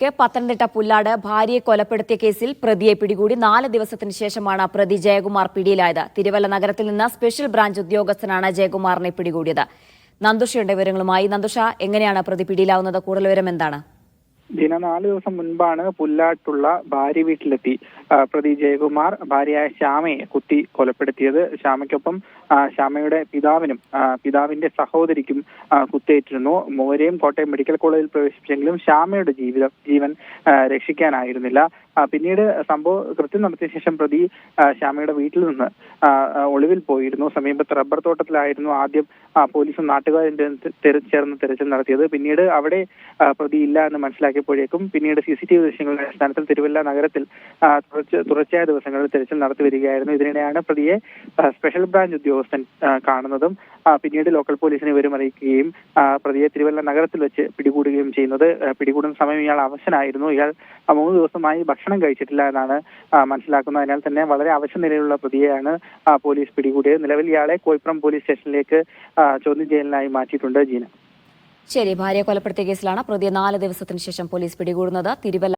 K Pathanamthitta Pullad ഭാര്യയെ കൊലപ്പെടുത്തിയ കേസിൽ പ്രതിയെ പിടികൂടി നാല് ദിവസത്തിന് ശേഷമാണ് പ്രതി ജയകുമാർ പിടിയിലായത്. തിരുവല്ല നഗരത്തിൽ നിന്ന് സ്പെഷ്യൽ ബ്രാഞ്ച് ഉദ്യോഗസ്ഥനാണ് ജയകുമാറിനെ പിടികൂടിയത്. നന്ദുഷയുടെ വിവരങ്ങളുമായി നന്ദുഷ എങ്ങനെയാണ് പ്രതി പിടിയിലാവുന്നത്? കൂടുതൽ വിവരം എന്താണ് ദിന നാല് ദിവസം മുൻപാണ് പുല്ലാട്ടുള്ള ഭാര്യ വീട്ടിലെത്തി. പ്രതി ജയകുമാർ ഭാര്യയായ ശ്യാമയെ കുത്തി കൊലപ്പെടുത്തിയത്. ശ്യാമയ്ക്കൊപ്പം ശ്യാമയുടെ പിതാവിനും പിതാവിന്റെ സഹോദരിക്കും കുത്തേറ്റിരുന്നു മൂവരെയും കോട്ടയം മെഡിക്കൽ കോളേജിൽ പ്രവേശിപ്പിച്ചെങ്കിലും ശ്യാമയുടെ ജീവിതം ജീവൻ രക്ഷിക്കാനായിരുന്നില്ല. പിന്നീട് സംഭവം കൃത്യം നടത്തിയ ശേഷം പ്രതി ശ്യാമയുടെ വീട്ടിൽ നിന്ന് ഒളിവിൽ പോയിരുന്നു. സമീപത്ത് റബ്ബർ തോട്ടത്തിലായിരുന്നു ആദ്യം പോലീസും നാട്ടുകാരും ചേർന്ന് തെര- ചേർന്ന് തെരച്ചിൽ നടത്തിയത്. പിന്നീട് അവിടെ പ്രതി ഇല്ല എന്ന് മനസ്സിലാക്കിയപ്പോഴേക്കും പിന്നീട് സി സി ടി വി ദൃശ്യങ്ങളുടെ അടിസ്ഥാനത്തിൽ തിരുവല്ല നഗരത്തിൽ തുടർച്ചയായ ദിവസങ്ങളിൽ തെരച്ചിൽ നടത്തി വരികയായിരുന്നു. ഇതിനിടെയാണ് പ്രതിയെ സ്പെഷ്യൽ ബ്രാഞ്ച് ഉദ്യോഗസ്ഥൻ കാണുന്നതും പിന്നീട് ലോക്കൽ പോലീസിനെ വിവരം അറിയിക്കുകയും പ്രതിയെ തിരുവല്ല നഗരത്തിൽ വെച്ച് പിടികൂടുകയും ചെയ്യുന്നത് പിടികൂടുന്ന സമയം ഇയാൾ അവശനായിരുന്നു. ഇയാൾ മൂന്ന് ദിവസമായി ഭക്ഷണം കഴിച്ചിട്ടില്ല എന്നാണ് മനസ്സിലാക്കുന്നത്. അതിനാൽ തന്നെ വളരെ അവശ നിലയിലുള്ള പ്രതിയെയാണ് പോലീസ് പിടികൂടിയത്. നിലവിൽ ഇയാളെ കോയിപ്പുറം പോലീസ് സ്റ്റേഷനിലേക്ക് ചോദ്യം ചെയ്യലിനായി മാറ്റിയിട്ടുണ്ട് ജീന. ശരി ഭാര്യ കൊലപ്പെടുത്തിയ കേസിലാണ് പ്രതിയെ നാല് ദിവസത്തിന് ശേഷം പോലീസ് പിടികൂടുന്നത്. തിരുവല്ല